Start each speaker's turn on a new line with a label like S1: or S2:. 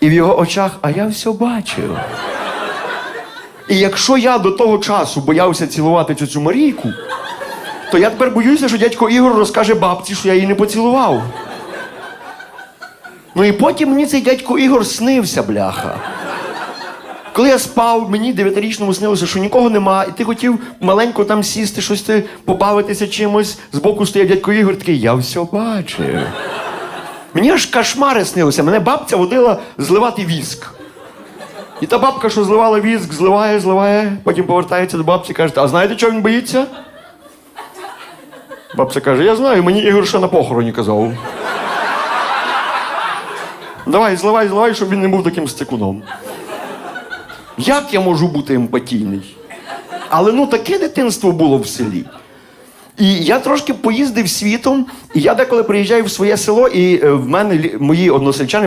S1: І в його очах, а я все бачив. І якщо я до того часу боявся цілувати цю цю Марійку, то я тепер боюся, що дядько Ігор розкаже бабці, що я її не поцілував. Ну і потім мені цей дядько Ігор снився, бляха. Коли я спав, мені дев'ятирічному снилося, що нікого нема, і ти хотів маленько там сісти, щось ти побавитися чимось. Збоку стояв дядько Ігор такий, я все бачив. Мені аж кошмари снилися. Мене бабця водила зливати віск. І та бабка, що зливала віск, зливає, зливає, потім повертається до бабці і каже, а знаєте, чого він боїться? Бабця каже, я знаю, мені Ігор ще на похороні казав. Давай, зливай, зливай, щоб він не був таким стекуном. Як я можу бути емпатійний? Але ну таке дитинство було в селі. І я трошки поїздив світом, і я деколи приїжджаю в своє село, і е, в мене мої односельчани